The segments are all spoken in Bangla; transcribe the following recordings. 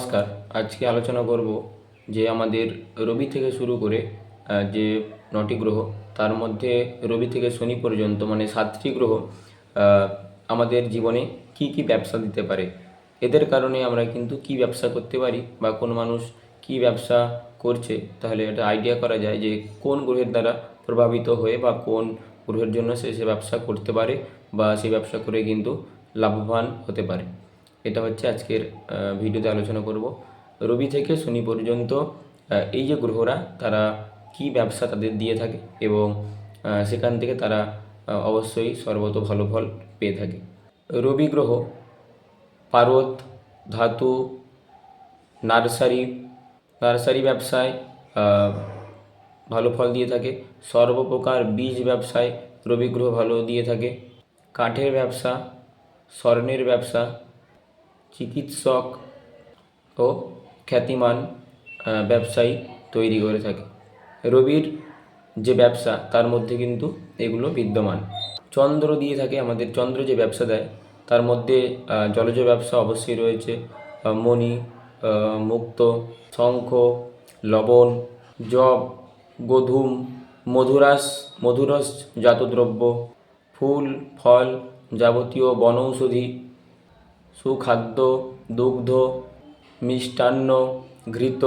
নমস্কার। আজকে আলোচনা করব যে আমাদের রবি থেকে শুরু করে যে নটি গ্রহ, তার মধ্যে রবি থেকে শনি পর্যন্ত মানে সাতটি গ্রহ আমাদের জীবনে কি কি ব্যবসা দিতে পারে, এদের কারণে আমরা কিন্তু কি ব্যবসা করতে পারি বা কোন মানুষ কি ব্যবসা করছে, তাহলে এটা আইডিয়া করা যায় যে কোন গ্রহের দ্বারা প্রভাবিত হয়ে বা কোন গ্রহের জন্য সে সে ব্যবসা করতে পারে বা সে ব্যবসা করে কিন্তু লাভবান হতে পারে। এটা হচ্ছে আজকের ভিডিওতে আলোচনা করব। রবি থেকে শনি পর্যন্ত এই যে গ্রহরা, তারা কি ব্যবসা তাদের দিয়ে থাকে এবং সেখান থেকে তারা অবশ্যই সর্বত ভালো ফল পেয়ে থাকে। রবি গ্রহ, পারত, ধাতু, নার্সারি নার্সারি ব্যবসায় ভালো ফল দিয়ে থাকে। সর্বপ্রকার বীজ ব্যবসায় রবি গ্রহ ভালো দিয়ে থাকে। কাঠের ব্যবসা, স্বর্ণের ব্যবসা চিকিৎসক ও খ্যাতিমান ব্যবসায়ী তৈরি করে থাকে। রবির যে ব্যবসা, তার মধ্যে কিন্তু এগুলো বিদ্যমান। চন্দ্র দিয়ে থাকে আমাদের, চন্দ্র যে ব্যবসা দেয়, তার মধ্যে জলজ ব্যবসা অবশ্যই রয়েছে। মণি মুক্ত, শঙ্খ, লবণ জব গোধূম, মধুরাস, মধুরস জাত দ্রব্য ফুল, ফল যাবতীয় বনৌষধি সুখাদ্য, দুগ্ধ, মিষ্টান্ন, ঘৃত,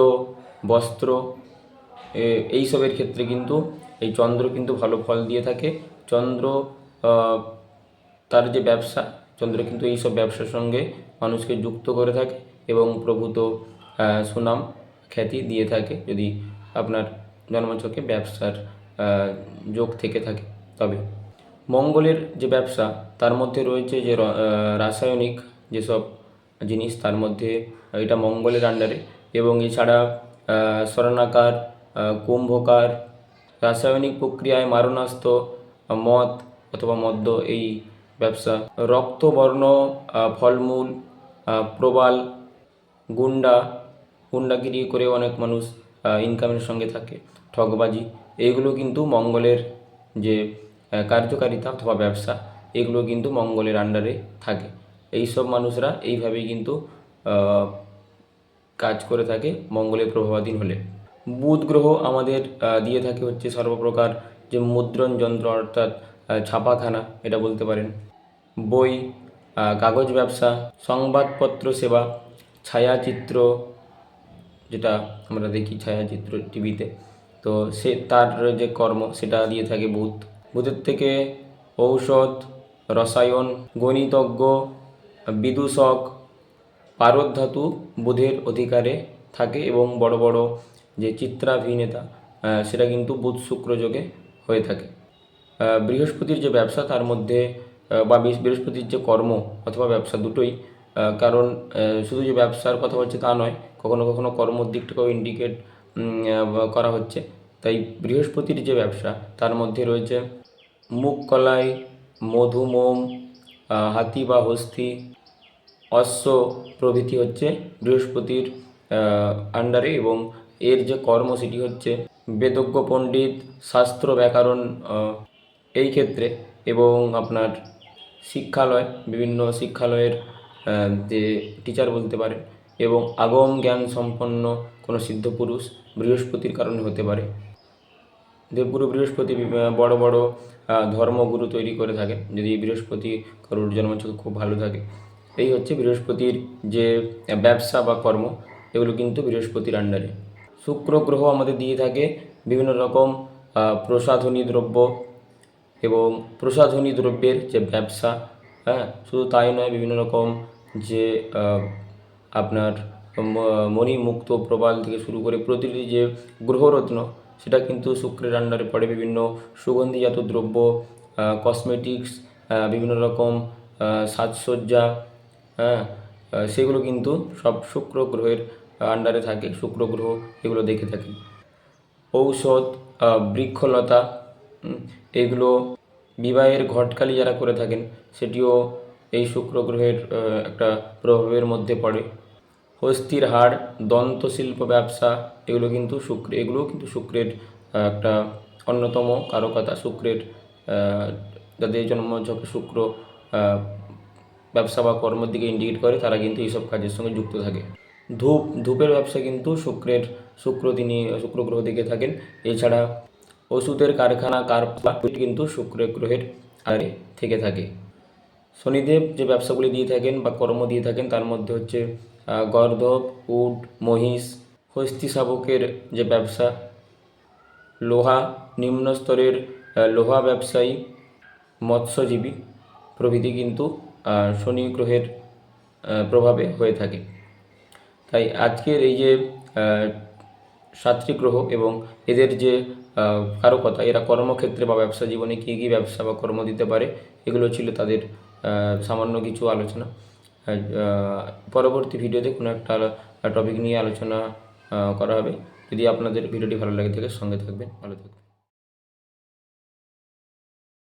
বস্ত্র এইসবের ক্ষেত্রে কিন্তু এই চন্দ্র কিন্তু ভালো ফল দিয়ে থাকে। চন্দ্র তার যে ব্যবসা, চন্দ্র কিন্তু এইসব ব্যবসার সঙ্গে মানুষকে যুক্ত করে থাকে এবং প্রভূত সুনাম, খ্যাতি দিয়ে থাকে যদি আপনার জন্মছকে ব্যবসার যোগ থেকে থাকে। তবে মঙ্গলের যে ব্যবসা, তার মধ্যে রয়েছে যে রাসায়নিক যেসব জিনিস তার মধ্যে, এটা মঙ্গলের আন্ডারে এবং এছাড়া স্মরণাকার কুম্ভকার, রাসায়নিক প্রক্রিয়ায় মারণাস্ত্র, মদ অথবা মদ্য, এই ব্যবসা। রক্তবর্ণ ফলমূল প্রবাল, গুন্ডা, গুন্ডাগিরি করে অনেক মানুষ ইনকামের সঙ্গে থাকে। ঠগবাজি, এগুলো কিন্তু মঙ্গলের যে কার্যকারিতা অথবা ব্যবসা, এগুলো কিন্তু মঙ্গলের আন্ডারে থাকে। এই সব মানুষরা এইভাবেই কিন্তু কাজ করে থাকে মঙ্গলের প্রভাবাধীন হলে। বুধ গ্রহ আমাদের দিয়ে থাকে হচ্ছে সর্বপ্রকার যে মুদ্রণ যন্ত্র অর্থাৎ ছাপাখানা, এটা বলতে পারেন। বই কাগজ ব্যবসা, সংবাদপত্র সেবা, ছায়াচিত্র, যেটা আমরা দেখি ছায়াচিত্র টিভিতে। তো সে, তার যে কর্ম, সেটা দিয়ে থাকে বুধ। বুধের থেকে ঔষধ, রসায়ন, গণিতজ্ঞ বিদূষক পারদ ধাতু বুধের অধিকারে থাকে এবং বড় বড় যে চিত্রাভিনেতা সেটা কিন্তু বুধ শুক্র যোগে হয়ে থাকে। বৃহস্পতির যে ব্যবসা, তার মধ্যে বা বৃহ- বৃহস্পতির যে কর্ম অথবা ব্যবসা দুটোই কারণ শুধু যে ব্যবসার কথা হচ্ছে তা নয়, কখনো কখনো কর্মর দিকটাকেও ইন্ডিকেট করা হচ্ছে। তাই বৃহস্পতির যে ব্যবসা, তার মধ্যে রয়েছে মুখ কলাই, মধুমোম হাতি বা হস্তি, অশ্ব প্রভৃতি হচ্ছে বৃহস্পতির আন্ডারে এবং এর যে কর্ম সেটি হচ্ছে বেদজ্ঞ পণ্ডিত, শাস্ত্র ব্যাকরণ এই ক্ষেত্রে এবং আপনার শিক্ষালয়, বিভিন্ন শিক্ষালয়ের যে টিচার বলতে পারে এবং আগম জ্ঞান সম্পন্ন কোনো সিদ্ধ পুরুষ বৃহস্পতির কারণে হতে পারে। দেবগুরু বৃহস্পতি বড় বড় ধর্মগুরু তৈরি করে থাকেন। যদি বৃহস্পতি কারোর জন্মছক খুব ভালো থাকে। এই হচ্ছে বৃহস্পতির যে ব্যবসা বা কর্ম, এগুলো কিন্তু বৃহস্পতির আন্ডারে শুক্র গ্রহ আমাদের দিয়ে থাকে বিভিন্ন রকম প্রসাধনী দ্রব্য এবং প্রসাধনী দ্রব্যের যে ব্যবসা হ্যাঁ? শুধু তাই নয়, বিভিন্ন রকম যে আপনার মণিমুক্ত প্রবাল থেকে শুরু করে প্রতিটি যে গ্রহরত্ন সেটা কিন্তু শুক্রের আন্ডারে পড়ে। বিভিন্ন সুগন্ধিজাত দ্রব্য কসমেটিক্স বিভিন্ন রকম সাজসজ্জা হ্যাঁ সেগুলো কিন্তু সব শুক্র গ্রহের আন্ডারে থাকে, শুক্র গ্রহ এগুলো দেখে থাকি ঔষধ বৃক্ষলতা এগুলো বিবাহের ঘটকালি যারা করে থাকেন, সেটিও এই শুক্র গ্রহের একটা প্রভাবের মধ্যে পড়ে। হস্তির হাড় দন্তশিল্প ব্যবসা, এগুলো কিন্তু শুক্র, এগুলোও কিন্তু শুক্রের একটা অন্যতম কারকতা শুক্রের যাদের জন্মঝকে শুক্র ব্যবসা বা কর্মের দিকে ইন্ডিকেট করে, তারা কিন্তু এইসব কাজের সঙ্গে যুক্ত থাকে। ধূপ, ধূপের ব্যবসা কিন্তু শুক্রের, শুক্র তিনি, শুক্র গ্রহ দিকে থাকেন। এছাড়া ওষুধের কারখানা কারখানা কিন্তু শুক্র গ্রহের আরে থেকে থাকে। শনিদেব যে ব্যবসাগুলি দিয়ে থাকেন বা কর্ম দিয়ে থাকেন, তার মধ্যে হচ্ছে আহ, গর্ধব উট মহিষ হস্তি শাবকের যে ব্যবসা লোহা নিম্ন স্তরের লোহা ব্যবসায়ী মৎস্যজীবী প্রভৃতি কিন্তু শনি গ্রহের প্রভাবে হয়ে থাকে। তাই আজকের এই যে সাতটি গ্রহ এবং এদের যে কারকতা এরা কর্মক্ষেত্রে বা ব্যবসা জীবনে কী কী ব্যবসা বা কর্ম দিতে পারে এগুলো ছিল তাদের সামান্য কিছু আলোচনা। পরবর্তী ভিডিওতে কোনো একটা টপিক নিয়ে আলোচনা করা হবে। যদি আপনাদের ভিডিওটি ভালো লাগে থাকে সঙ্গে থাকবেন। ভালো থাকবেন।